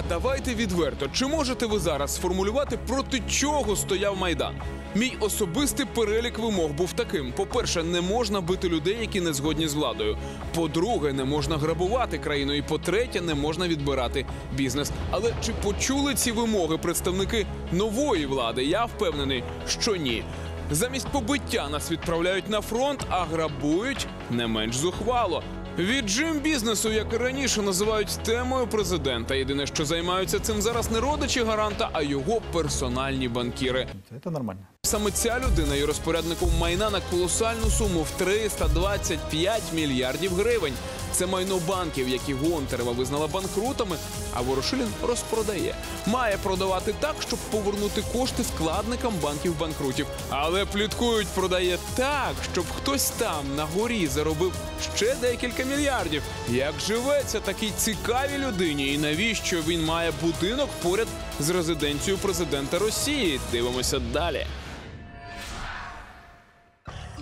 А давайте відверто, чи можете ви зараз сформулювати, проти чого стояв майдан? Мій особистий перелік вимог був таким: по-перше, не можна бити людей, які не згодні з владою. По-друге, не можна грабувати країну. І по-третє, не можна відбирати бізнес. Але чи почули ці вимоги представники нової влади? Я впевнений, що ні. Замість побиття нас відправляють на фронт, а грабують не менш зухвало. Віджим бізнесу, як і раніше, називають темою президента. Єдине, що займаються цим зараз не родичі гаранта, а його персональні банкіри. Це нормально. Саме ця людина є розпорядником майна на колосальну суму в 325 мільярдів гривень. Це майно банків, які Гонтарева визнала банкрутами, а Ворошилін розпродає. Має продавати так, щоб повернути кошти вкладникам банків банкрутів. Але пліткують, продає так, щоб хтось там на горі заробив ще декілька мільярдів. Як живеться такій цікавій людині, і навіщо він має будинок поряд з резиденцією президента Росії? Дивимося далі.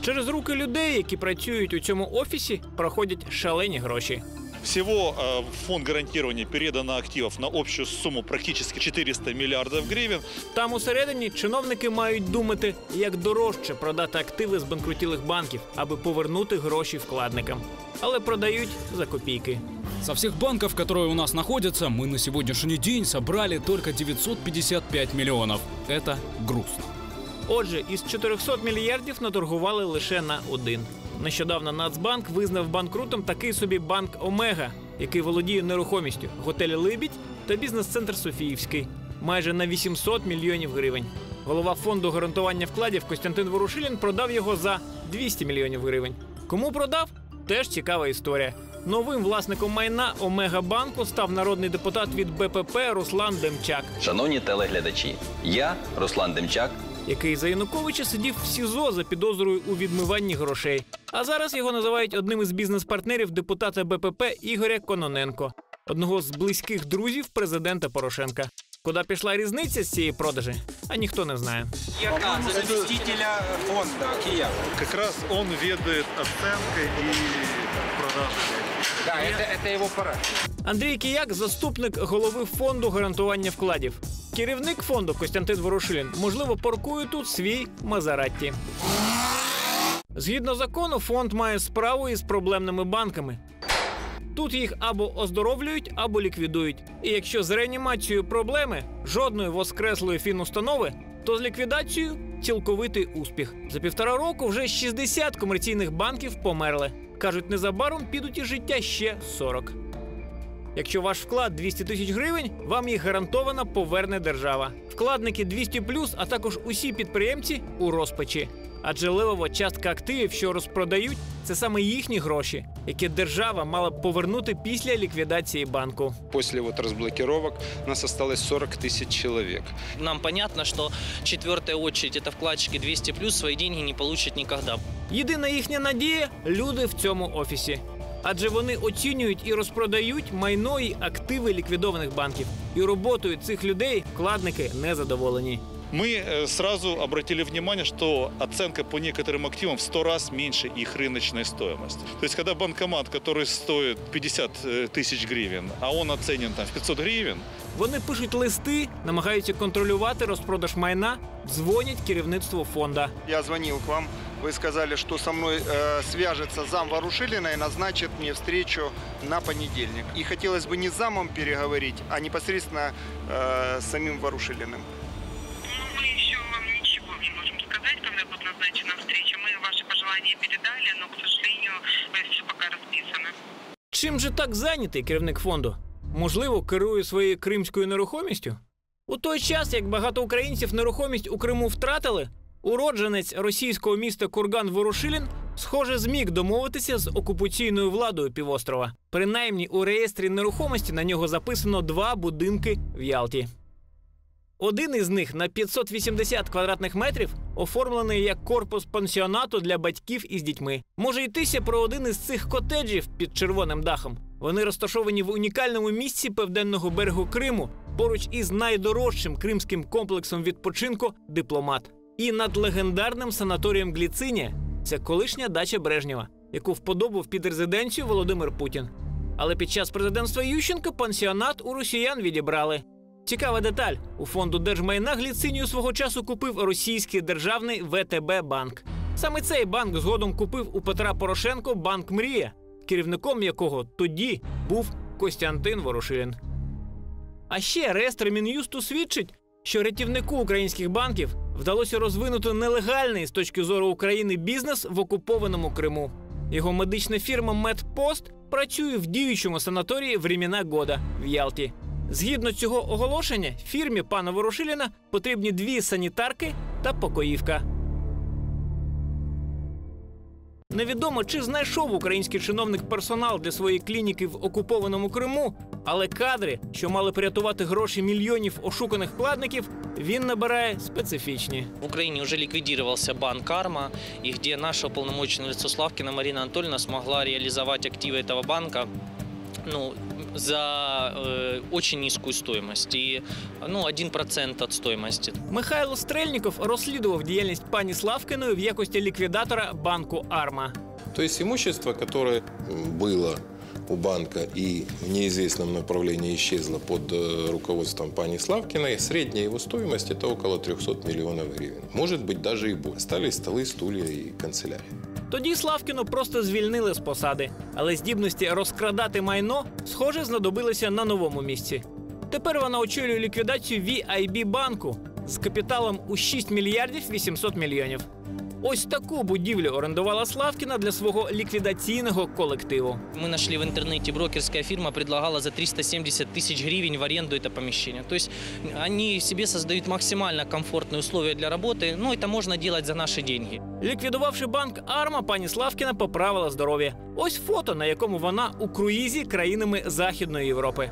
Через руки людей, які працюють у цьому офісі, проходять шалені гроші. Всего э, в фонд гарантирования передано активов на общую сумму практически 400 миллиардов гривен. Там усередині чиновники мають думати, як дорожче продати активи з банкрутілих банків, аби повернути гроші вкладникам. Але продають за копійки. Со всех банков, которые у нас находятся, мы на сегодняшний день собрали только 955 миллионов. Это грустно. Отже, із 400 мільярдів наторгували лише на один. Нещодавно Нацбанк визнав банкрутом такий собі банк Омега, який володіє нерухомістю, готелі Либідь та бізнес-центр Софіївський, майже на 800 мільйонів гривень. Голова фонду гарантування вкладів Костянтин Ворушилін продав його за 200 мільйонів гривень. Кому продав? Теж цікава історія. Новим власником майна Омега банку став народний депутат від БПП Руслан Демчак. Шановні телеглядачі, я Руслан Демчак. Який за Януковича сидів в СІЗО за підозрою у відмиванні грошей. А зараз його називають одним із бізнес-партнерів депутата БПП Ігоря Кононенко, одного з близьких друзів президента Порошенка. Куди пішла різниця з цієї продажі, а ніхто не знає. заместителя фонда Киев. Как раз он ведает оценкой и продажей. Да, это, это его пора. Андрій Кіяк заступник голови фонду гарантування вкладів. Керівник фонду Костянтин Ворошилін, можливо, паркує тут свій Мазаратті. Згідно закону, фонд має справу із проблемними банками. Тут їх або оздоровлюють, або ліквідують. І якщо з реанімацією проблеми жодної воскреслої фінустанови, то з ліквідацією цілковитий успіх. За півтора року вже 60 комерційних банків померли. Кажуть, незабаром підуть із життя ще 40. Якщо ваш вклад 200 тисяч гривень, вам їх гарантовано поверне держава. Вкладники 200 а також усі підприємці у розпачі. Адже левова частка активів, що розпродають, це саме їхні гроші, які держава мала б повернути після ліквідації банку. После вот разблокировок у нас осталось 40 тысяч человек. Нам понятно, что четвертая очередь это вкладчики 200 плюс свои деньги не получат никогда. Єдина їхня надія люди в цьому офісі Адже вони оцінюють і розпродають майно і активи ліквідованих банків. І роботою цих людей вкладники не задоволені. Мы э, сразу обратили внимание, что оценка по некоторым активам в 100 раз меньше их рыночной стоимости. То есть, когда банкомат, который стоит 50 э, тысяч гривен, а он оценен там в 500 гривен, Вони пишуть листи, намагаються контролювати розпродаж майна, дзвонять керівництву фонда. Я звонил к вам, вы сказали, что со мной э, свяжется зам Ворушилина и назначит мне встречу на понедельник. И хотелось бы не с замом переговорить, а непосредственно э, с самим Ворушилиным. Ну, мы еще вам ничего не можем сказать, когда будет назначена встреча. Мы ваши пожелания передали, но, к сожалению, все пока расписано. Чим же так зайнятий керівник фонду? Можливо, керує своєю кримською нерухомістю? У той час, як багато українців нерухомість у Криму втратили, уродженець російського міста Курган Ворушилін, схоже, зміг домовитися з окупаційною владою півострова. Принаймні у реєстрі нерухомості на нього записано два будинки в Ялті. Один із них на 580 квадратних метрів оформлений як корпус пансіонату для батьків із дітьми. Може йтися про один із цих котеджів під червоним дахом. Вони розташовані в унікальному місці південного берегу Криму, поруч із найдорожчим кримським комплексом відпочинку дипломат. І над легендарним санаторієм Гліцинія це колишня дача Брежнєва, яку вподобав під резиденцію Володимир Путін. Але під час президентства Ющенка пансіонат у росіян відібрали. Цікава деталь: у фонду держмайна гліцинію свого часу купив російський державний ВТБ банк. Саме цей банк згодом купив у Петра Порошенко банк Мрія, керівником якого тоді був Костянтин Ворошилін. А ще реєстр Мін'юсту свідчить, що рятівнику українських банків вдалося розвинути нелегальний з точки зору України бізнес в окупованому Криму. Його медична фірма Медпост працює в діючому санаторії Времена Года в Ялті. Згідно цього оголошення, фірмі пана Ворошиліна потрібні дві санітарки та покоївка. Невідомо, чи знайшов український чиновник персонал для своєї клініки в окупованому Криму, але кадри, що мали порятувати гроші мільйонів ошуканих вкладників, він набирає специфічні. В Украине уже ликвидировался банк «Арма», и где наша уполномоченное лицо Славкина Марина Анатольевна смогла реализовать активы этого банка ну, за э, очень низкую стоимость. И ну, 1% от стоимости. Михайло Стрельніков розслідував діяльність пані Славкиної в якості ліквідатора банку Арма. То есть имущество, которое м, было у банка и в неизвестном направлении исчезло под э, руководством пани Славкиной, средняя его стоимость это около 300 миллионов гривен. Может быть, даже и больше. Остались столы, стулья и канцелярия. Тоді Славкіну просто звільнили з посади, але здібності розкрадати майно, схоже, знадобилися на новому місці. Тепер вона очолює ліквідацію VIB банку з капіталом у 6 мільярдів 800 мільйонів. Ось таку будівлю орендувала Славкіна для свого ліквідаційного колективу. Мы нашли в интернете, брокерская фирма предлагала за 370 тысяч гривен в аренду это помещение. То есть они себе создают максимально комфортные условия для работы, но это можно делать за наши деньги. Ліквідувавши банк Арма, пані Славкіна поправила здоров'я. Ось фото, на якому вона у круїзі країнами Західної Європи.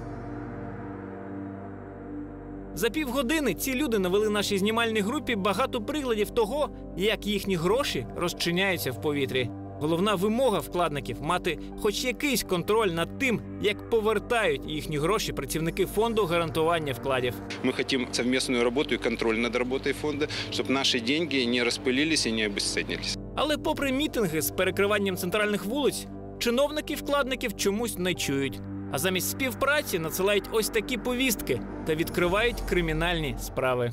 За півгодини ці люди навели нашій знімальній групі багато прикладів того, як їхні гроші розчиняються в повітрі. Головна вимога вкладників мати хоч якийсь контроль над тим, як повертають їхні гроші працівники фонду гарантування вкладів. Мы хотим совместную работу и контроль над работой фонда, чтобы наши деньги не распылились и не обесценились. Але, попри мітинги з перекриванням центральних вулиць, чиновники вкладників чомусь не чують. А замість співпраці надсилають ось такі повістки та відкривають кримінальні справи.